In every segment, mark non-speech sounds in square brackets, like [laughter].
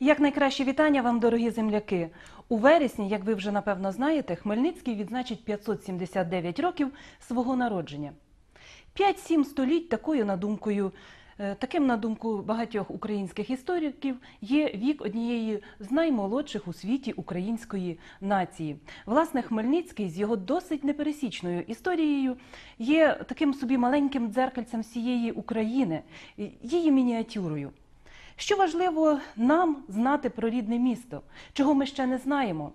Як найкраще вітання вам, дорогі земляки. У вересні, як ви вже напевно знаєте, Хмельницький відзначить 579 років свого народження. 5-7 століть такою надумкою, е, таким на думку багатьох українських істориків, є вік однієї з наймолодших у світі української нації. Власне, Хмельницький з його досить непересічною історією є таким собі маленьким дзеркальцем всієї України, її мініатюрою. Що важливо нам знати про рідне місто, чого ми ще не знаємо?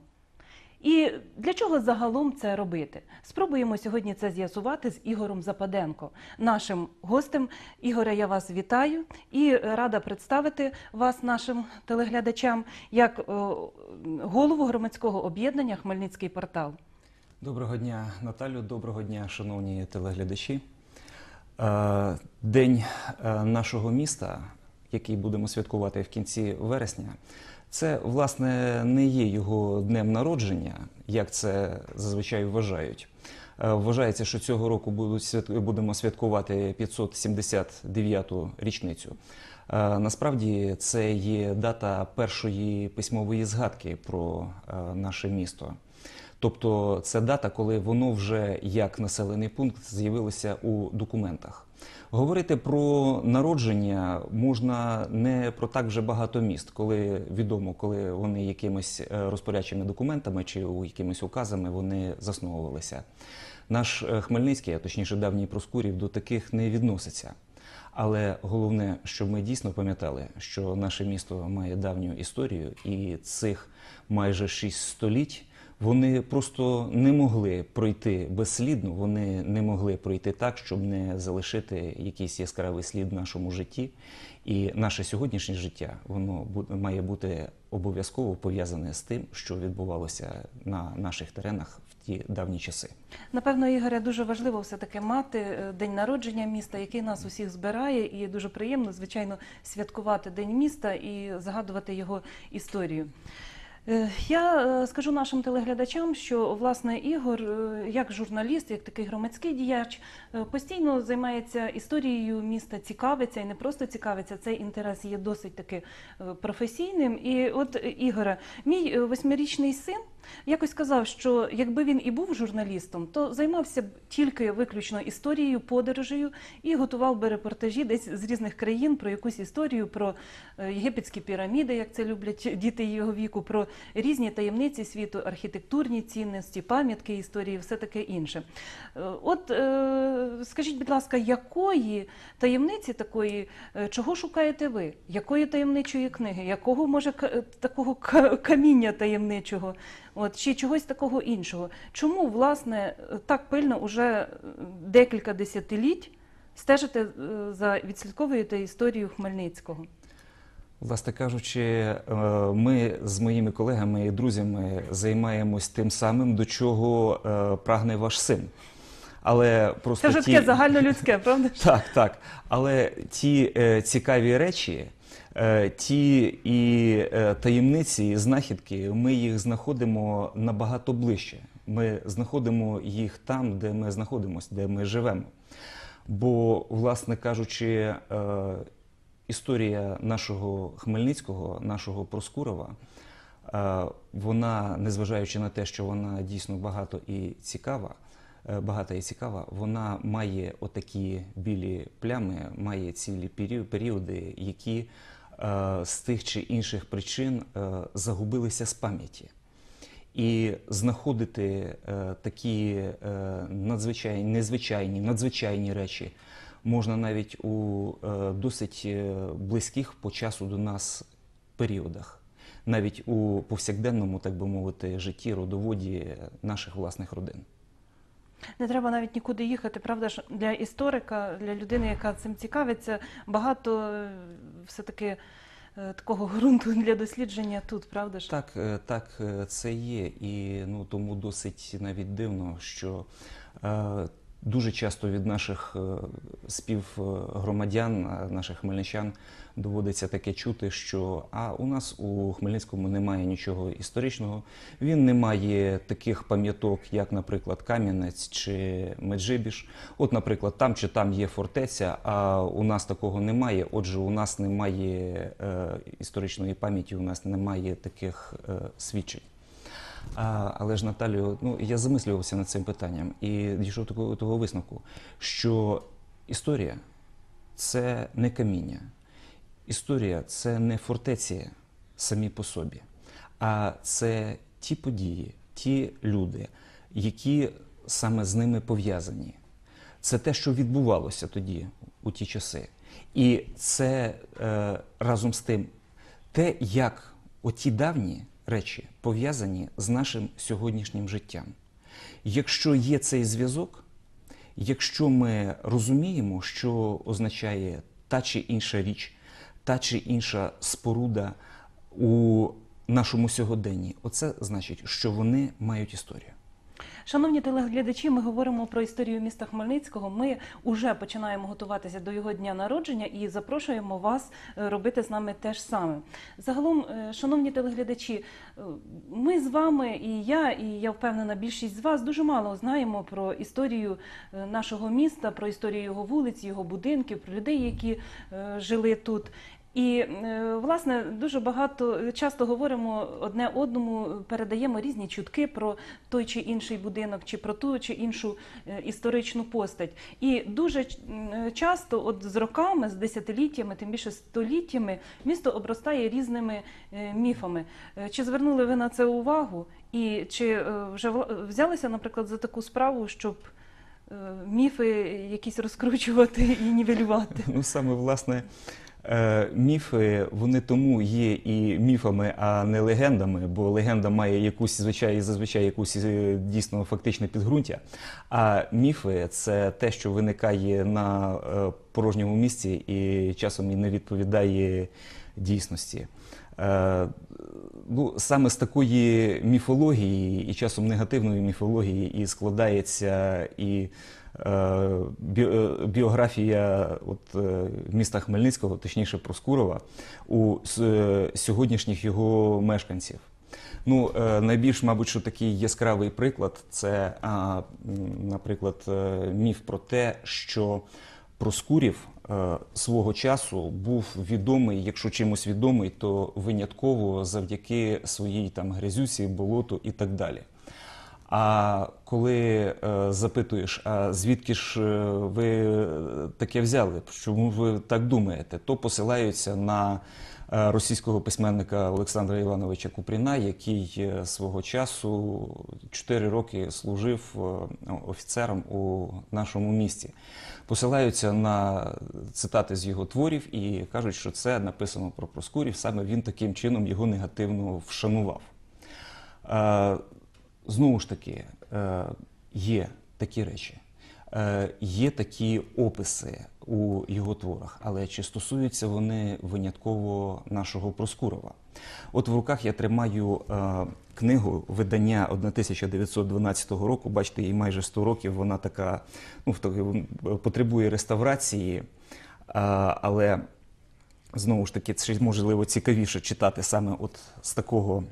І для чого загалом це робити? Спробуємо сьогодні це з'ясувати з Ігорем Западенко, нашим гостем. Ігоре, я вас вітаю і рада представити вас нашим телеглядачам як е, голову громадського об'єднання Хмельницький портал. Доброго дня, Наталю. Доброго дня, шановні телеглядачі. Е, День е, нашого міста, який будемо святкувати в кінці вересня, це власне не є його днем народження, як це зазвичай вважають. Е, Вважається, що цього року будемо святкувати 579-ту річницю. Е, Насправді це є дата першої письмової згадки про е, наше місто. Тобто це дата, коли воно вже як населений пункт з'явилося у документах. Говорити про народження можна не про так вже багато міст, коли відомо, коли вони якимись е, розпорядчими документами чи якимись указами вони засновувалися. Наш е, Хмельницький, а точніше давній Проскурів, до таких не відноситься. Але головне, щоб ми дійсно пам'ятали, що наше місто має давню історію, і цих майже шість століть вони просто не могли пройти безслідно, вони не могли пройти так, щоб не залишити якийсь яскравий слід в нашому житті. І наше сьогоднішнє життя воно має бути обов'язково пов'язане з тим, що відбувалося на наших теренах в ті давні часи. Напевно, Ігоре, дуже важливо все-таки мати е, день народження міста, який нас усіх збирає, і дуже приємно, звичайно, святкувати День міста і згадувати його історію. Е, Я е, скажу нашим телеглядачам, що власне Ігор, е, як журналіст, як такий громадський діяч, постійно займається історією міста, цікавиться і не просто цікавиться. Цей інтерес є досить таки професійним. І от Ігоре, мій восьмирічний син якось сказав, що якби він і був журналістом, то займався б тільки виключно історією, подорожею і готував би репортажі десь з різних країн про якусь історію, про єгипетські піраміди, як це люблять діти його віку, про різні таємниці світу, архітектурні цінності, пам'ятки історії, все таке інше. Е, От е, скажіть, будь ласка, якої таємниці такої, е, чого шукаєте ви? Якої таємничої книги? Якого може такого каміння таємничого? От чи чогось такого іншого? Чому власне так пильно уже декілька десятиліть стежите за відслідковуєте історію Хмельницького? Власне кажучи, е, ми з моїми колегами і друзями займаємось тим самим, до чого е, прагне ваш син. Але просто Це вже ті... таке загальнолюдське, правда? [laughs] Так, так. Але ті е, цікаві речі, е, ті і е, таємниці, і знахідки, ми їх знаходимо набагато ближче. Ми знаходимо їх там, де ми знаходимося, де ми живемо. Бо, власне кажучи, е, історія нашого Хмельницького, нашого Проскурова, е, вона, незважаючи на те, що вона дійсно багато і цікава, е, багата і цікава, вона має отакі білі плями, має цілі періо- періоди, які е, з тих чи інших причин загубилися з пам'яті. І знаходити такі надзвичайні, незвичайні, надзвичайні речі можна навіть у е, досить е, близьких по часу до нас періодах, навіть у повсякденному, так би мовити, житті, родоводі наших власних родин. Не треба навіть нікуди їхати. Правда ж для історика, для людини, яка цим цікавиться, багато е, все-таки е, такого ґрунту для дослідження тут, правда ж? Так, так, це є, і ну тому досить навіть дивно, що е, дуже часто від наших е, співгромадян, е, наших хмельничан, доводиться таке чути, що а у нас у Хмельницькому немає нічого історичного, він не має таких пам'яток, як, наприклад, Кам'янець чи Меджибіж. От, наприклад, там чи там є фортеця, а у нас такого немає. Отже, у нас немає е, історичної пам'яті, у нас немає таких е, свідчень. А, але ж Наталію, ну я замислювався над цим питанням і дійшов такого того висновку, що історія це не каміння, історія це не фортеці самі по собі, а це ті події, ті люди, які саме з ними пов'язані. Це те, що відбувалося тоді, у ті часи. І це е, разом з тим, те, як оті давні речі пов'язані з нашим сьогоднішнім життям. Якщо є цей зв'язок, якщо ми розуміємо, що означає та чи інша річ, та чи інша споруда у нашому сьогоденні, оце значить, що вони мають історію. Шановні телеглядачі, ми говоримо про історію міста Хмельницького. Ми вже починаємо готуватися до його дня народження і запрошуємо вас е, робити з нами те ж саме. Загалом, е, шановні телеглядачі, е, ми з вами, і я, і я впевнена, більшість з вас дуже мало знаємо про історію нашого міста, про історію його вулиць, його будинків, про людей, які жили тут. І е, власне дуже багато часто говоримо одне одному, передаємо різні чутки про той чи інший будинок, чи про ту чи іншу е, історичну постать. І дуже часто, от з роками, з десятиліттями, тим більше століттями, місто обростає різними е, міфами. Чи звернули ви на це увагу? І чи вже взялися, наприклад, за таку справу, щоб міфи якісь розкручувати і нівелювати? Ну саме власне. Е, Міфи вони тому є і міфами, а не легендами, бо легенда має якусь звичай, зазвичай якусь е, дійсно фактичне підґрунтя. А міфи це те, що виникає на е, порожньому місці і часом і не відповідає дійсності. Ну, саме з такої міфології і часом негативної міфології і складається і біографія от, е, міста Хмельницького, точніше Проскурова, у е, сьогоднішніх його мешканців. Ну, е, найбільш, мабуть, що такий яскравий приклад це, наприклад, е, міф про те, що Проскурів е, свого часу був відомий, якщо чимось відомий, то винятково завдяки своїй там грязюці, болоту і так далі. А коли е, запитуєш, а звідки ж е, ви таке взяли? Чому ви так думаєте? То посилаються на е, російського письменника Олександра Івановича Купріна, який е, свого часу 4 роки служив е, офіцером у нашому місті. Посилаються на цитати з його творів і кажуть, що це написано про Проскурів. Саме він таким чином його негативно вшанував. Знову ж таки, е, є такі речі, е, є такі описи у його творах, але чи стосуються вони винятково нашого Проскурова? От в руках я тримаю е, книгу видання 1912 року. Бачите, їй майже 100 років. Вона така, ну, потребує реставрації, але знову ж таки, це можливо цікавіше читати саме от з такого.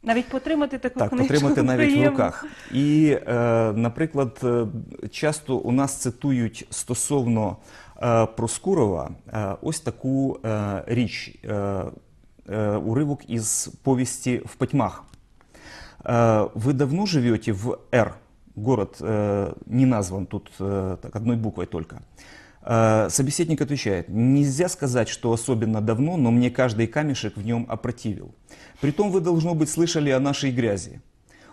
е, Навіть потримати таку так, книжку потримати навіть в приємно. руках. І, е, наприклад, е, часто у нас цитують стосовно е, Проскурова е, ось таку е, річ, е, е, уривок із повісті в Пятьмах. Э, Вы давно живете в Р, город э, не назван тут э, так, одной буквой только. Э, Собеседник отвечает, нельзя сказать, что особенно давно, но мне каждый камешек в нем опротивил. Притом вы, должно быть, слышали о нашей грязи.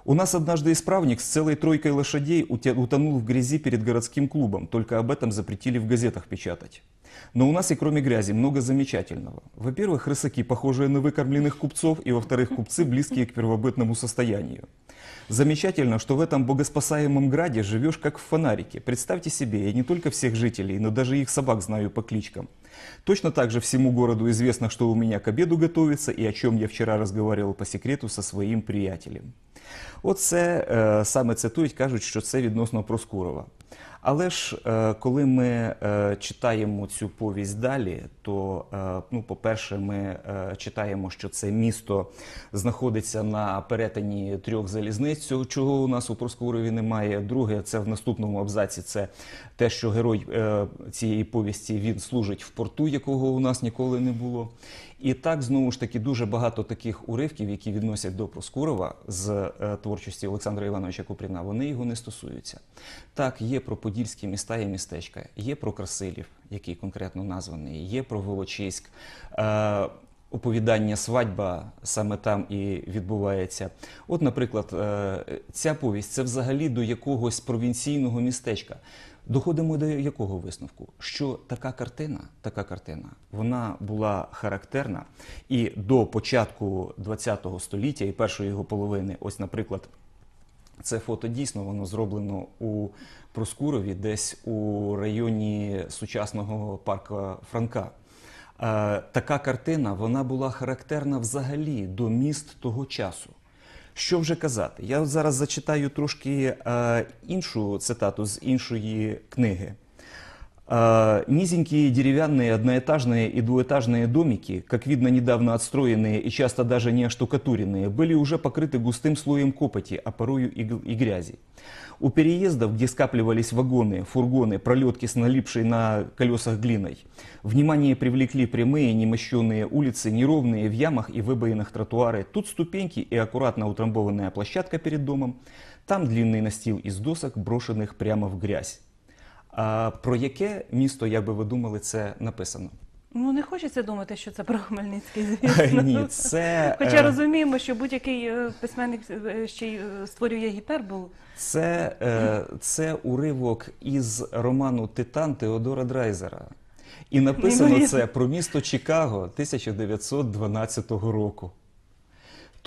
У нас однажды исправник с целой тройкой лошадей утонул в грязи перед городским клубом, только об этом запретили в газетах печатать. Но у нас и кроме грязи много замечательного. Во-первых, рысаки, похожие на выкормленных купцов, и во-вторых, купцы, близкие к первобытному состоянию. Замечательно, что в этом богоспасаемом граде живешь как в фонарике. Представьте себе, я не только всех жителей, но даже их собак знаю по кличкам. Точно так же всему городу известно, что у меня к обеду готовится и о чем я вчера разговаривал по секрету со своим приятелем. Оце е, саме цитують, кажуть, що це відносно Проскурова. Але ж е, коли ми е, читаємо цю повість далі, то, е, ну, по-перше, ми е, читаємо, що це місто знаходиться на перетині трьох залізниць, чого у нас у Проскурові немає. Друге, це в наступному абзаці, це те, що герой е, цієї повісті він служить в порту, якого у нас ніколи не було. І так знову ж таки дуже багато таких уривків, які відносять до Проскурова з творчості Олександра Івановича Купріна, вони його не стосуються. Так, є про подільські міста і містечка, є про Красилів, який конкретно названий, є про Волочиськ. Е, Оповідання свадьба саме там і відбувається. От, наприклад, е, ця повість це взагалі до якогось провінційного містечка. Доходимо до якого висновку? Що така картина, така картина, вона була характерна і до початку ХХ століття і першої його половини, ось, наприклад, це фото дійсно воно зроблено у Проскурові, десь у районі сучасного парка Франка. Е, така картина вона була характерна взагалі до міст того часу. Що вже казати? Я зараз зачитаю трошки е, іншу цитату з іншої книги. А, Низенькие деревянные одноэтажные и двуэтажные домики, как видно недавно отстроенные и часто даже не оштукатуренные, были уже покрыты густым слоем копоти, а порою и, грязи. У переездов, где скапливались вагоны, фургоны, пролетки с налипшей на колесах глиной, внимание привлекли прямые немощенные улицы, неровные в ямах и выбоинах тротуары. Тут ступеньки и аккуратно утрамбованная площадка перед домом, там длинный настил из досок, брошенных прямо в грязь. А про яке місто, як би ви думали, це написано? Ну не хочеться думати, що це про Хмельницький, [laughs] звісно. Ні, це, Хоча е, розуміємо, що будь-який е, письменник е, ще й створює гіперболу. це, це уривок із роману Титан Теодора Драйзера. І написано Неймовірно. це про місто Чикаго 1912 року.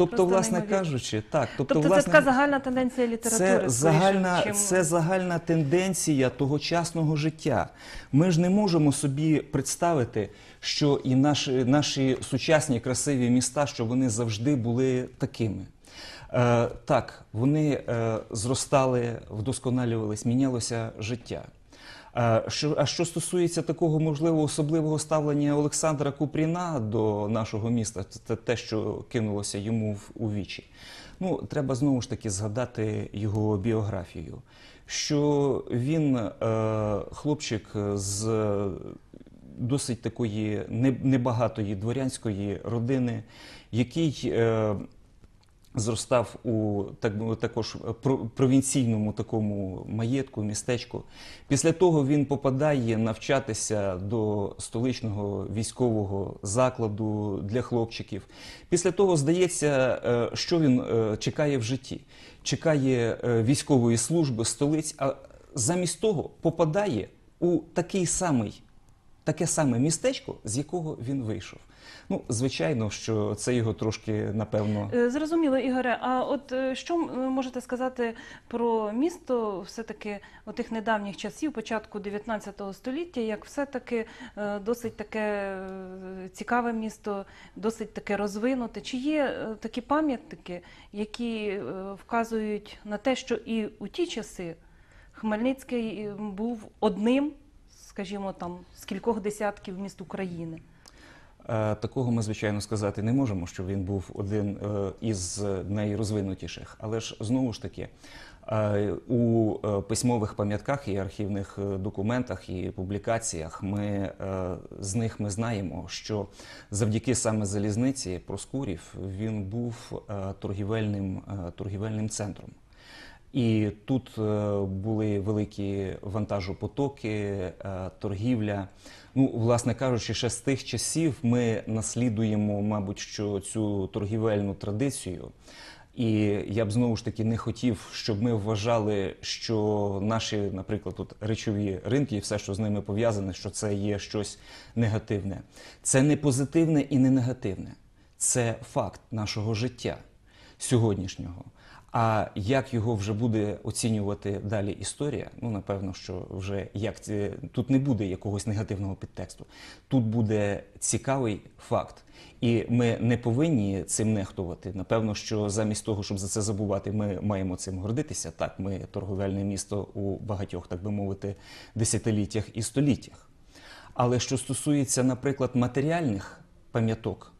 Тобто, Просто власне неймовірно. кажучи, так, тобто, Тобто, це така загальна тенденція літератури. Це загальна, чим- це загальна тенденція тогочасного життя. Ми ж не можемо собі представити, що і наші, наші сучасні красиві міста, що вони завжди були такими. Е, так, вони е, зростали, вдосконалювались, мінялося життя. Що, а що стосується такого можливо особливого ставлення Олександра Купріна до нашого міста, це те, що кинулося йому в у вічі. Ну, треба знову ж таки згадати його біографію. Що він е, хлопчик з досить такої небагатої дворянської родини, який е, зростав у так також провінційному такому маєтку, містечку. Після того він попадає навчатися до столичного військового закладу для хлопчиків. Після того здається, е, що він е, чекає в житті. Чекає е, військової служби столиць, а замість того попадає у такий самий таке саме містечко, з якого він вийшов. Ну, звичайно, що це його трошки, напевно, Е, Зрозуміло, Ігоре. А от е, що можете сказати про місто все-таки отих недавніх часів, початку 19 століття, як все-таки е, досить таке цікаве місто, досить таке розвинуте? Чи є такі пам'ятники, які вказують на те, що і у ті часи Хмельницький був одним, скажімо там, з кількох десятків міст України? Е, Такого ми, звичайно, сказати не можемо, що він був один е, із найрозвинутіших. Але ж знову ж таки, е, у письмових пам'ятках і архівних документах і публікаціях ми з них ми знаємо, що завдяки саме залізниці Проскурів він був торгівельним, торгівельним центром. І тут е, були великі вантажопотоки, е, торгівля. Ну, власне кажучи, ще з тих часів ми наслідуємо, мабуть, що цю торгівельну традицію. І я б знову ж таки не хотів, щоб ми вважали, що наші, наприклад, тут речові ринки і все, що з ними пов'язане, що це є щось негативне. Це не позитивне і не негативне. Це факт нашого життя сьогоднішнього. А як його вже буде оцінювати далі історія? Ну напевно, що вже як це тут не буде якогось негативного підтексту. Тут буде цікавий факт, і ми не повинні цим нехтувати. Напевно, що замість того, щоб за це забувати, ми маємо цим гордитися. Так, ми торговельне місто у багатьох, так би мовити, десятиліттях і століттях. Але що стосується, наприклад, матеріальних пам'яток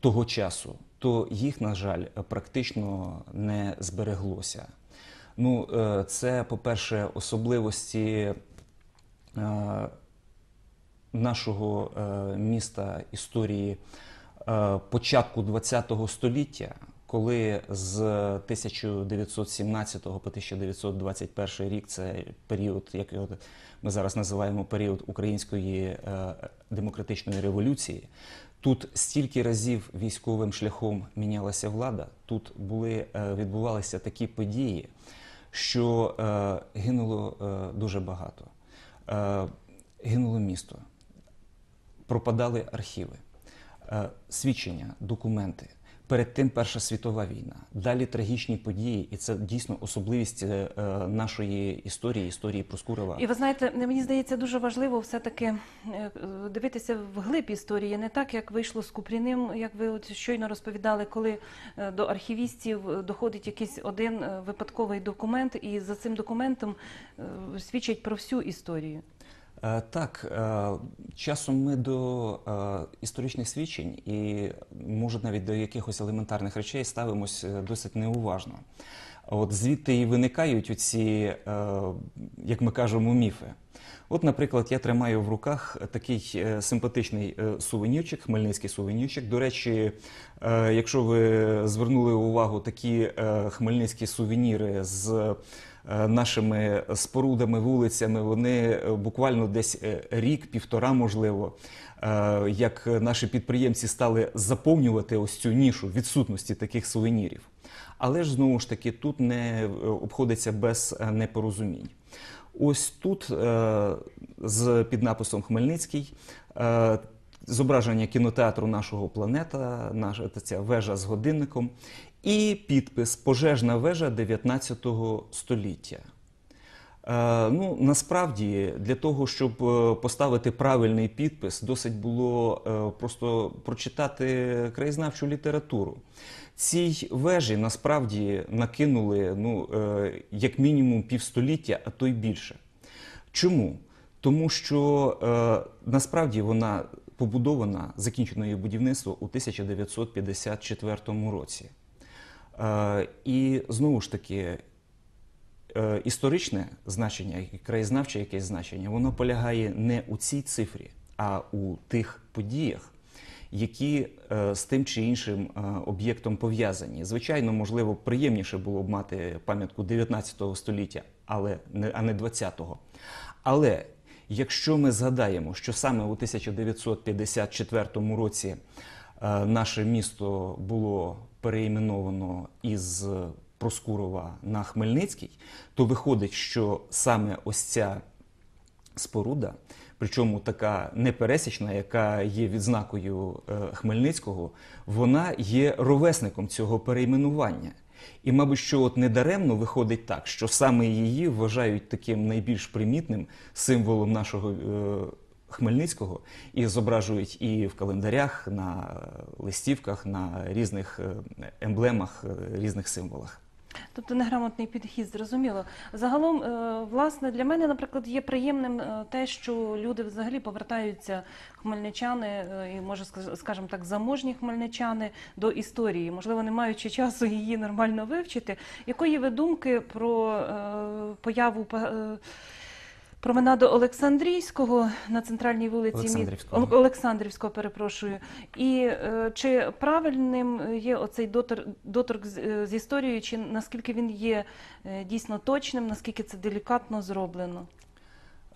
того часу, то їх, на жаль, практично не збереглося. Ну, е, це, по-перше, особливості е, нашого е, міста історії початку ХХ століття, коли з 1917 по 1921 рік це період, як ми зараз називаємо період української демократичної революції. Тут стільки разів військовим шляхом мінялася влада, тут були, е, відбувалися такі події, що е, гинуло е, дуже багато. Е, гинуло місто, пропадали архіви, е, свідчення, документи. Перед тим Перша світова війна, далі трагічні події, і це дійсно особливість е, е, нашої історії, історії Проскурова. І ви знаєте, мені здається, дуже важливо все-таки е, е, дивитися вглиб історії, не так, як вийшло з Купріним, як ви от щойно розповідали, коли до архівістів доходить якийсь один випадковий документ, і за цим документом свідчать про всю історію. Е, Так, е, часом ми до е, історичних свідчень і може навіть до якихось елементарних речей ставимось досить неуважно. От звідти і виникають оці, як ми кажемо, міфи. От, наприклад, я тримаю в руках такий симпатичний сувенірчик, хмельницький сувенірчик. До речі, якщо ви звернули увагу, такі хмельницькі сувеніри з нашими спорудами, вулицями, вони е, буквально десь е, рік, півтора, можливо, е, як наші підприємці стали заповнювати ось цю нішу відсутності таких сувенірів. Але ж знову ж таки тут не е, обходиться без е, непорозумінь. Ось тут е, з під написом Хмельницький е, зображення кінотеатру нашого планета, наша ця вежа з годинником, і підпис Пожежна вежа 19 століття. Е, ну, насправді, для того, щоб е, поставити правильний підпис, досить було е, просто прочитати краєзнавчу літературу. Цій вежі насправді накинули ну, як мінімум півстоліття, а то й більше. Чому? Тому що насправді вона побудована, закінчено її будівництво у 1954 році. Е, і знову ж таки, е, історичне значення, краєзнавче якесь значення, воно полягає не у цій цифрі, а у тих подіях, які е, з тим чи іншим об'єктом пов'язані. Звичайно, можливо, приємніше було б мати пам'ятку 19 століття, але а не 20-го. Але якщо ми згадаємо, що саме у 1954 році е, наше місто було переіменовано із Проскурова на Хмельницький, то виходить, що саме ось ця споруда, причому така непересічна, яка є відзнакою е, Хмельницького, вона є ровесником цього перейменування. І, мабуть, що от недаремно виходить так, що саме її вважають таким найбільш примітним символом нашого е, Хмельницького і зображують і в календарях, на листівках, на різних е, емблемах, е, різних символах. Тобто неграмотний підхід, зрозуміло. Загалом, е, власне, для мене, наприклад, є приємним е, те, що люди взагалі повертаються, хмельничани, е, і може скаж- скажімо так, заможні хмельничани до історії, можливо, не маючи часу її нормально вивчити. Якої ви думки про появу променаду Олександрійського на центральній вулиці Олександрівського. Ол- Олександрівського, перепрошую. І е, чи правильним є оцей дотор, доторк з, е, з історією, чи наскільки він є е, дійсно точним, наскільки це делікатно зроблено?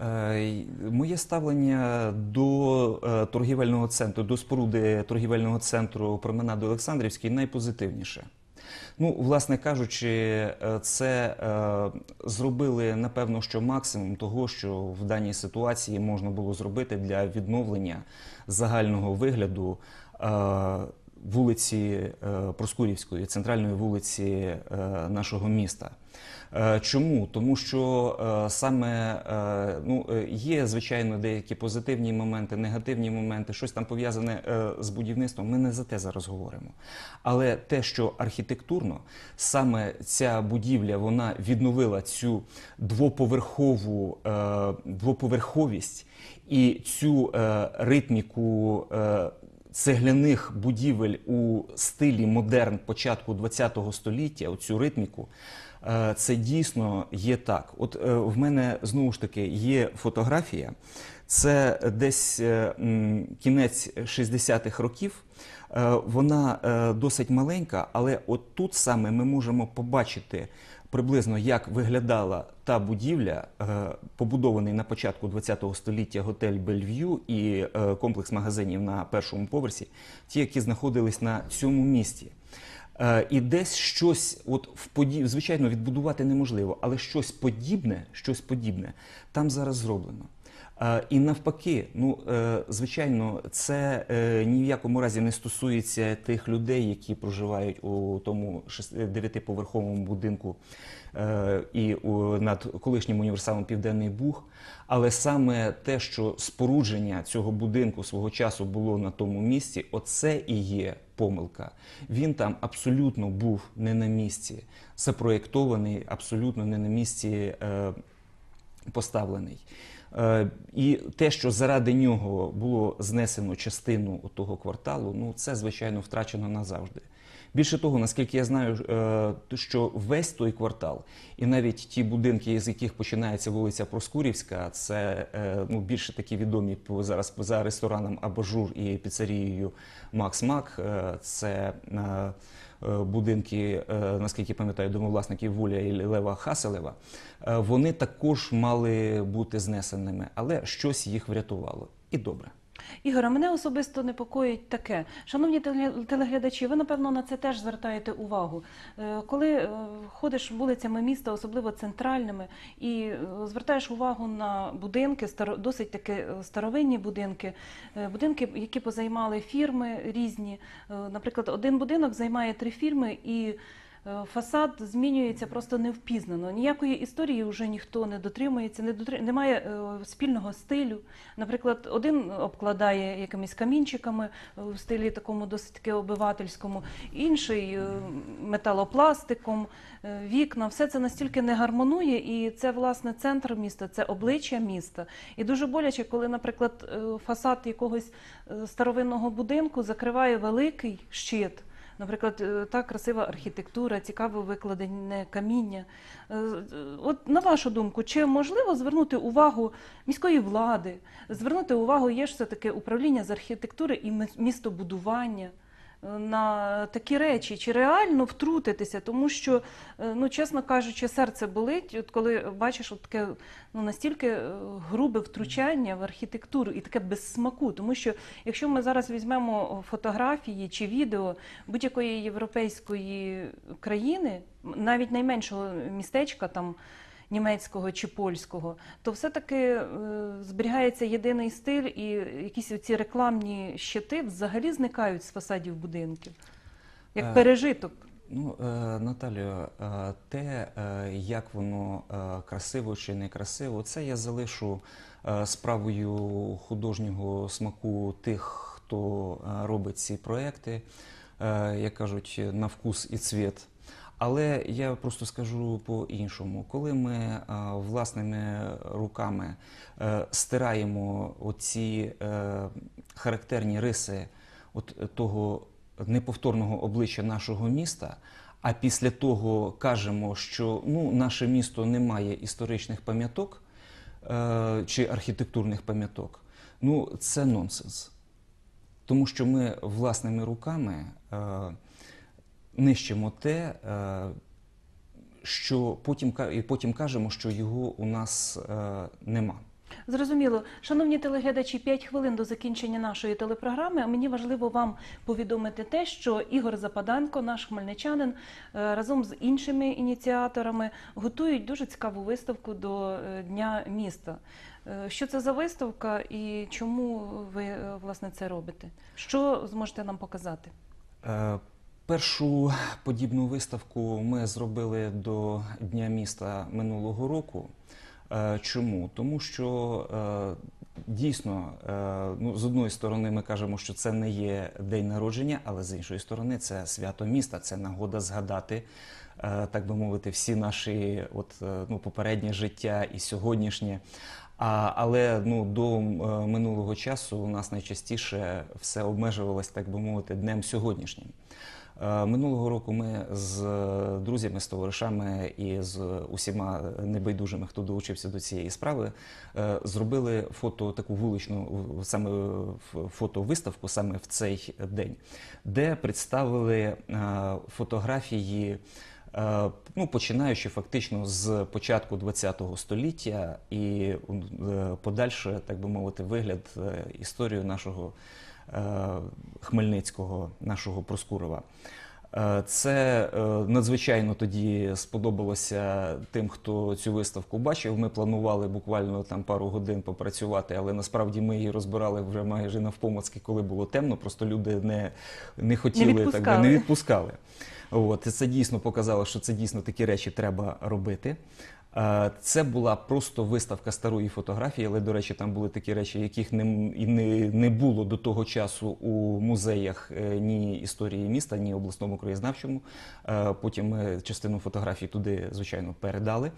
Е, Моє ставлення до е, торгівельного центру, до споруди торгівельного центру променади Олександрівський найпозитивніше. Ну, власне кажучи, е, це е, зробили напевно, що максимум того, що в даній ситуації можна було зробити для відновлення загального вигляду е, вулиці Проскурівської, центральної вулиці нашого міста. Е, Чому? Тому що е, саме е, ну, є, звичайно, деякі позитивні моменти, негативні моменти, щось там пов'язане з будівництвом. Ми не за те зараз говоримо. Але те, що архітектурно саме ця будівля вона відновила цю двоповерхову двоповерховість і цю ритміку. Цегляних будівель у стилі модерн початку ХХ століття, оцю ритміку, це дійсно є так. От е, в мене знову ж таки є фотографія. Це десь е, кінець 60-х років. Е, Вона е, досить маленька, але от тут саме ми можемо побачити приблизно, як виглядала та будівля, е, побудований на початку ХХ століття готель Бельв'ю і е, комплекс магазинів на першому поверсі, ті, які знаходились на цьому місці. Е, І десь щось, от в подіб... звичайно, відбудувати неможливо, але щось подібне, щось подібне там зараз зроблено. Е, І навпаки, ну е, звичайно, це е, ні в якому разі не стосується тих людей, які проживають у тому шести- дев'ятиповерховому будинку е, і над колишнім універсалом Південний Буг. Але саме те, що спорудження цього будинку свого часу було на тому місці, оце і є помилка. Він там абсолютно був не на місці, запроєктований абсолютно не на місці. Е, поставлений. Е, І те, що заради нього було знесено частину того кварталу, ну це звичайно втрачено назавжди. Більше того, наскільки я знаю, е, що весь той квартал, і навіть ті будинки, з яких починається вулиця Проскурівська, це е, ну, більше такі відомі зараз за рестораном Абажур і піцерією Макс Мак. Це будинки, е, наскільки пам'ятаю, домовласників Вуля і Лева Хаселева. Е, Вони також мали бути знесеними, але щось їх врятувало. І добре. Ігор, а мене особисто непокоїть таке. Шановні теле- телеглядачі, ви напевно на це теж звертаєте увагу. Е, Коли е, ходиш вулицями міста, особливо центральними, і е, звертаєш увагу на будинки, досить таки старовинні будинки, будинки, які позаймали фірми різні. Наприклад, один будинок займає три фірми і. Е, Фасад змінюється просто невпізнано. Ніякої історії вже ніхто не дотримується, не дотри... немає е, спільного стилю. Наприклад, один обкладає якимись камінчиками е, в стилі такому досить таки обивательському, інший металопластиком, вікна. Все це настільки не гармонує, і це власне центр міста, це обличчя міста. І дуже боляче, коли, наприклад, фасад якогось старовинного будинку закриває великий щит. Наприклад, е, та красива архітектура, цікаво викладене каміння. Е, От на вашу думку, чи можливо звернути увагу міської влади, звернути увагу, є ж все таки управління з архітектури і мі- містобудування на такі речі, чи реально втрутитися, тому що, е, ну чесно кажучи, серце болить, от коли бачиш от таке ну настільки е, грубе втручання в архітектуру і таке без смаку. Тому що якщо ми зараз візьмемо фотографії чи відео будь-якої європейської країни, навіть найменшого містечка там. Німецького чи польського, то все-таки е, зберігається єдиний стиль, і якісь ці рекламні щити взагалі зникають з фасадів будинків, як Е, пережиток. Ну, е, Наталю, е, те, як воно красиво чи не красиво, це я залишу справою художнього смаку тих, хто робить ці проекти, як кажуть, на вкус і цвіт. Але я просто скажу по-іншому. Коли ми е, власними руками е, стираємо оці е, характерні риси от того неповторного обличчя нашого міста, а після того кажемо, що ну, наше місто не має історичних пам'яток е, чи архітектурних пам'яток, ну це нонсенс. Тому що ми власними руками е, нищимо те, е, що потім, і потім кажемо, що його у нас е, нема. Зрозуміло. Шановні телеглядачі, 5 хвилин до закінчення нашої телепрограми. Мені важливо вам повідомити те, що Ігор Западанко, наш хмельничанин, е, разом з іншими ініціаторами готують дуже цікаву виставку до Дня міста. Що це за виставка і чому ви власне це робите? Що зможете нам показати? Першу подібну виставку ми зробили до Дня міста минулого року. Е, Чому? Тому що е, дійсно, е, ну, з одної сторони, ми кажемо, що це не є день народження, але з іншої сторони, це свято міста, це нагода згадати, так би мовити, всі наші от, ну, попереднє життя і сьогоднішнє. А, але ну, до минулого часу у нас найчастіше все обмежувалось, так би мовити, днем сьогоднішнім. Е, Минулого року ми з е, друзями, з товаришами і з усіма небайдужими, хто долучився до цієї справи, е, зробили фото таку вуличну саме фотовиставку саме в цей день, де представили фотографії. Ну, починаючи фактично з початку ХХ століття і подальше, так би мовити, вигляд історію нашого Хмельницького, нашого Проскурова. Е, Це е, надзвичайно тоді сподобалося тим, хто цю виставку бачив. Ми планували буквально там пару годин попрацювати, але насправді ми її розбирали вже майже навпомацьки, коли було темно. Просто люди не, не хотіли так би, не відпускали. От, це дійсно показало, що це дійсно такі речі треба робити. Е, Це була просто виставка старої фотографії, але, до речі, там були такі речі, яких не, не, не було до того часу у музеях е, ні історії міста, ні обласному краєзнавчому. Е, Потім ми частину фотографій туди, звичайно, передали.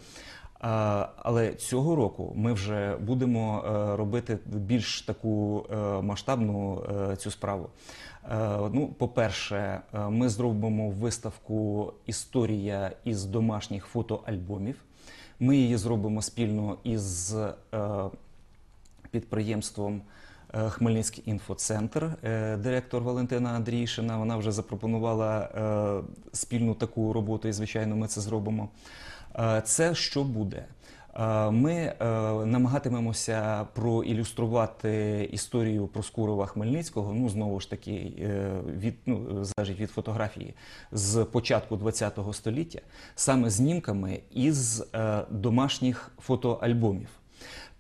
Але цього року ми вже будемо робити більш таку масштабну цю справу. Е, Ну, по-перше, е, ми зробимо виставку Історія із домашніх фотоальбомів. Ми її зробимо спільно із е, підприємством Хмельницький інфоцентр, директор Валентина Андрійшина. Вона вже запропонувала спільну таку роботу, і звичайно, ми це зробимо. Це що буде? Е, Ми е, намагатимемося проілюструвати історію Проскурова Хмельницького. Ну знову ж таки, е, від ну залежить від фотографії з початку ХХ століття, саме знімками із домашніх фотоальбомів.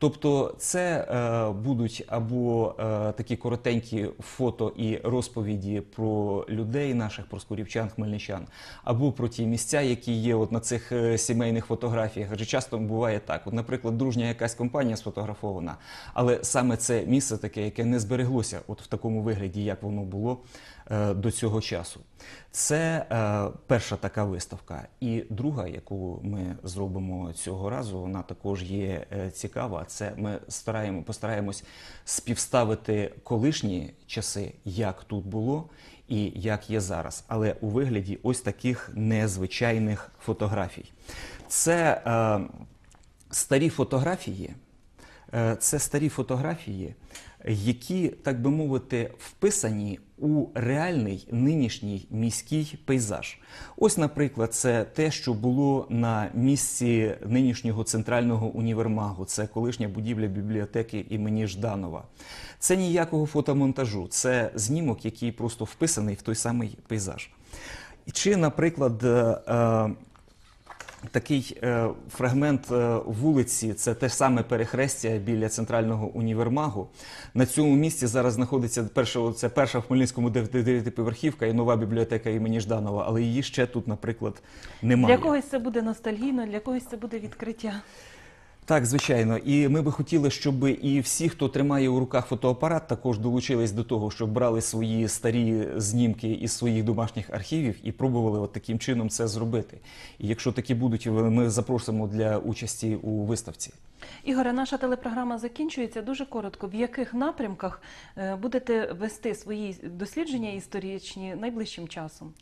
Тобто це е, будуть або е, такі коротенькі фото і розповіді про людей, наших проскурівчан, хмельничан, або про ті місця, які є от на цих е, сімейних фотографіях. Адже часто буває так. От, наприклад, дружня якась компанія сфотографована, але саме це місце таке, яке не збереглося, от в такому вигляді, як воно було е, до цього часу. Це е, перша така виставка. І друга, яку ми зробимо цього разу, вона також є е, цікава. Це ми стараємо, постараємось співставити колишні часи, як тут було і як є зараз, але у вигляді ось таких незвичайних фотографій. Це е, старі фотографії. Е, Це старі фотографії, які, так би мовити, вписані у реальний нинішній міський пейзаж. Ось, наприклад, це те, що було на місці нинішнього центрального універмагу. Це колишня будівля бібліотеки імені Жданова. Це ніякого фотомонтажу, це знімок, який просто вписаний в той самий пейзаж. Чи, наприклад, е, е, Такий е, фрагмент е, вулиці, це те саме перехрестя біля центрального універмагу. На цьому місці зараз знаходиться перша, це перша в Хмельницькому дев'ятиповерхівка і нова бібліотека імені Жданова, але її ще тут, наприклад, немає. Для когось це буде ностальгійно, для когось це буде відкриття. Так, звичайно. І ми би хотіли, щоб і всі, хто тримає у руках фотоапарат, також долучились до того, щоб брали свої старі знімки із своїх домашніх архівів і пробували от таким чином це зробити. І якщо такі будуть, ми запросимо для участі у виставці. Ігоре, наша телепрограма закінчується дуже коротко. В яких напрямках е, будете вести свої дослідження історичні найближчим часом?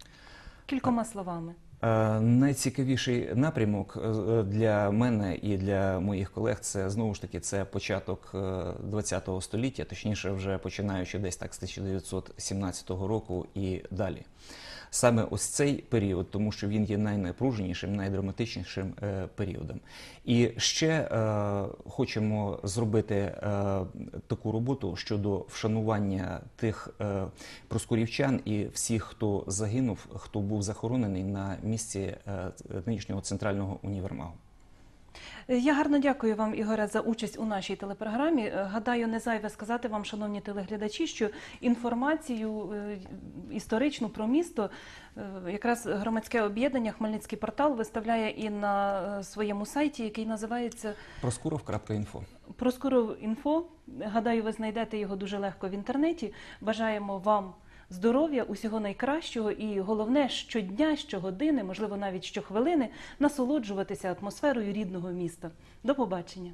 Кількома словами. Е, Найцікавіший напрямок е, для мене і для моїх колег це знову ж таки це початок ХХ століття, точніше, вже починаючи десь так з 1917 року і далі. Саме ось цей період, тому що він є найнапруженішим, найдраматичнішим е, періодом. І ще е, хочемо зробити е, таку роботу щодо вшанування тих проскурівчан і всіх, хто загинув, хто був захоронений на місці нинішнього центрального універмагу. Я гарно дякую вам, Ігоре, за участь у нашій телепрограмі. Е, Гадаю, не зайве сказати вам, шановні телеглядачі, що інформацію е, історичну про місто е, якраз громадське об'єднання Хмельницький портал виставляє і на своєму сайті, який називається Проскуров.інфо. Проскуров інфо. Гадаю, ви знайдете його дуже легко в інтернеті. Бажаємо вам здоров'я, усього найкращого, і головне, щодня, щогодини, можливо, навіть щохвилини, насолоджуватися атмосферою рідного міста. До побачення.